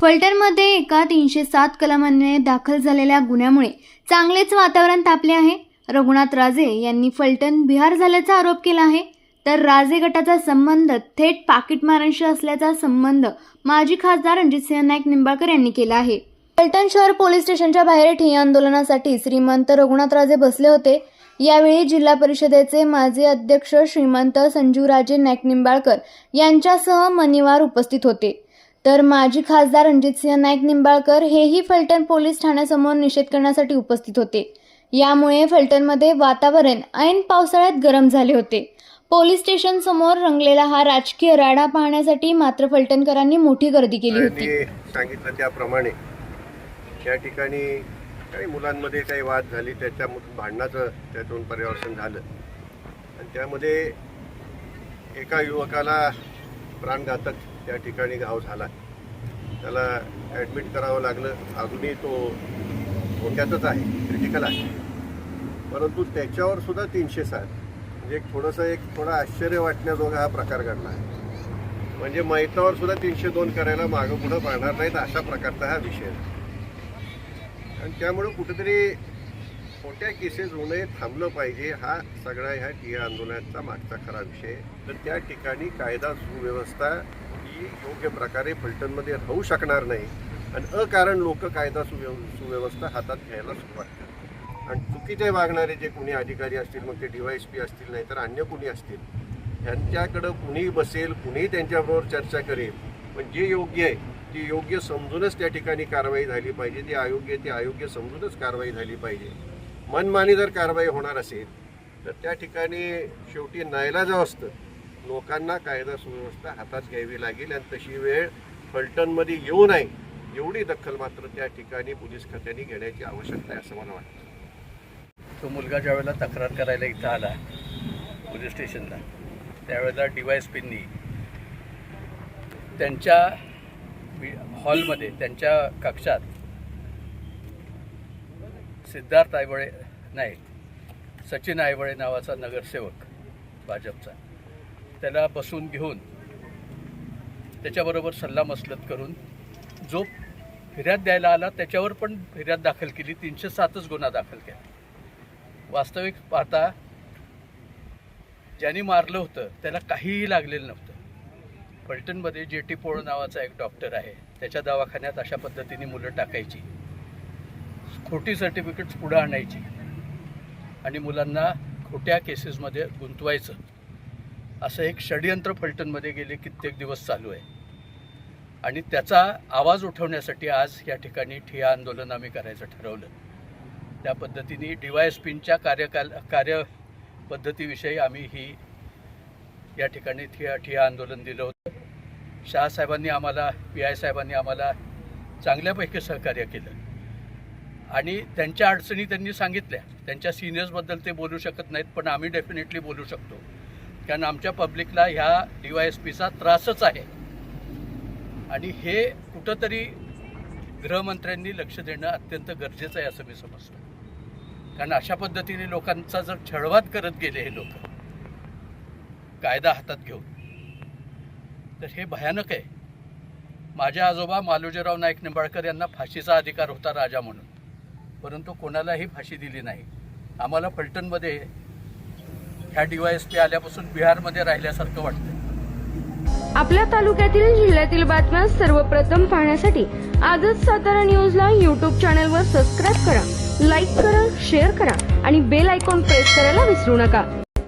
फलटणमध्ये एका तीनशे सात कलमान्वये दाखल झालेल्या गुन्ह्यामुळे चांगलेच वातावरण तापले आहे. रघुनाथ राजे यांनी फलटण बिहार झाल्याचा आरोप केला आहे. तर राजे गटाचा संबंध थेट पाकिटमारांशी असल्याचा संबंध माजी खासदार रणजितसिंह नाईक निंबाळकर यांनी केला आहे. फलटण शहर पोलीस स्टेशनच्या बाहेर ठिय्या आंदोलनासाठी श्रीमंत रघुनाथ राजे बसले होते. यावेळी जिल्हा परिषदेचे माजी अध्यक्ष श्रीमंत संजूराजे नाईक निंबाळकर यांच्यासह मनिवार उपस्थित होते. तर माजी खासदार रणजितसिंह नाईक निंबाळकर हेही फलटण पोलीस ठाण्यासमोर निषेध करण्यासाठी उपस्थित होते. यामुळे फलटणमध्ये वातावरण ऐन पावसाळ्यात गरम झाले होते. पोलीस स्टेशन समोर रंगलेला हा राजकीय राडा पाहण्यासाठी मात्र फलटणकरांनी मोठी गर्दी केली होती. सांगितलं त्याप्रमाणे त्या ठिकाणी काही मुलांमध्ये काही वाद झाली त्याच्यामधून भांडणाचं त्यातून पर्यावसन झालं. आणि त्यामध्ये एका युवकाला प्राणघातक त्या ठिकाणी घाव झाला. त्याला ॲडमिट करावं लागलं. अजूनही तो धोक्यातच आहे क्रिटिकल आहे. परंतु त्याच्यावर सुद्धा तीनशे सात. म्हणजे एक थोडंसं एक थोडा आश्चर्य वाटण्याजोगा हा प्रकार घडला. आहे म्हणजे मैतावर सुद्धा तीनशे दोन करायला मागं पुढं पाहणार नाहीत अशा प्रकारचा हा विषय. आणि त्यामुळं कुठेतरी खोट्या केसेस होणं थांबलं पाहिजे. हा सगळा ह्या टी आंदोलनाचा मागचा खरा विषय. तर त्या ठिकाणी कायदा सुव्यवस्था ही योग्य प्रकारे फलटणमध्ये राहू शकणार नाही. आणि अकारण लोक कायदा सुव्यव सुव्यवस्था हातात घ्यायला सुरुवात करतात. आणि चुकीचे वागणारे जे कोणी अधिकारी असतील मग ते डी वाय एस पी असतील नाही तर अन्य कोणी असतील यांच्याकडं कुणी बसेल कुणी त्यांच्याबरोबर चर्चा करेल पण जे योग्य आहे ती योग्य समजूनच त्या ठिकाणी कारवाई झाली पाहिजे ती अयोग्य ती अयोग्य समजूनच कारवाई झाली पाहिजे. मनमानी जर कारवाई होणार असेल तर त्या ठिकाणी शेवटी नायलाज असतं. लोकांना कायदा सुव्यवस्था हातात घ्यावी लागेल आणि तशी वेळ फलटणमध्ये येऊ नये एवढी दखल मात्र त्या ठिकाणी पोलीस खात्याने घेण्याची आवश्यकता आहे असं मला वाटतं. तो मुलगा ज्यावेळेला तक्रार करायला इथं आला पोलीस स्टेशनला त्यावेळेला डी वाय एस पींनी त्यांच्या हॉलमध्ये त्यांच्या कक्षात सिद्धार्थ आयवळे नाही सचिन आयवळे नावाचा नगरसेवक भाजपचा. त्याला बसून घेऊन त्याच्याबरोबर सल्लामसलत करून जो फिर्याद द्यायला आला त्याच्यावर पण फिर्याद दाखल केली. तीनशे सातच गुन्हा दाखल केला. वास्तविक पाहता ज्यांनी मारलं होतं त्याला काहीही लागलेलं नव्हतं. फलटणमध्ये जे टी पोळ नावाचा एक डॉक्टर आहे. त्याच्या दवाखान्यात अशा पद्धतीने मुलं टाकायची. खोटी सर्टिफिकेट्स पुढं आणायची. आणि मुलांना खोट्या केसेसमध्ये गुंतवायचं. असं एक षडयंत्र फलटणमध्ये गेले कित्येक दिवस चालू आहे. आणि त्याचा आवाज उठवण्यासाठी आज या ठिकाणी ठिया आंदोलन आम्ही करायचं ठरवलं. त्या पद्धतीने डी वाय एस पींच्या कार्यकाल कार्यपद्धतीविषयी आम्ही ही या ठिकाणी ठिया ठिया आंदोलन दिलं होतं. शहासाहेबांनी आम्हाला पी आय साहेबांनी आम्हाला चांगल्यापैकी सहकार्य केलं. आणि त्यांच्या अडचणी त्यांनी सांगितल्या. त्यांच्या सिनियर्सबद्दल ते बोलू शकत नाहीत पण आम्ही डेफिनेटली बोलू शकतो. कारण आमच्या पब्लिकला ह्या डी वाय एस पीचा त्रासच आहे. आणि हे कुठंतरी गृहमंत्र्यांनी लक्ष देणं अत्यंत गरजेचं आहे असं मी समजतो. कारण अशा पद्धतीने लोकांचा जर छळवाद करत गेले हे लोक कायदा हातात घेऊन तर हे भयानक आहे. माझे आजोबा मालोजीराव नाईक निंबाळकर यांना फाशीचा अधिकार होता राजा म्हणून परंतु कोणालाही फाशी दिली नाही. आम्हाला फलटणमध्ये ह्या डीवायएसपी आल्यापासून बिहारमध्ये राहिल्यासारखं वाटतं आपल्या तालुक्यातील जिल्ह्यातील बातम्या सर्वप्रथम पाहण्यासाठी आजच सातारा न्यूजला यूट्यूब चॅनलवर सबस्क्राईब करा लाईक करा शेअर करा आणि बेल आयकॉन प्रेस करायला विसरू नका.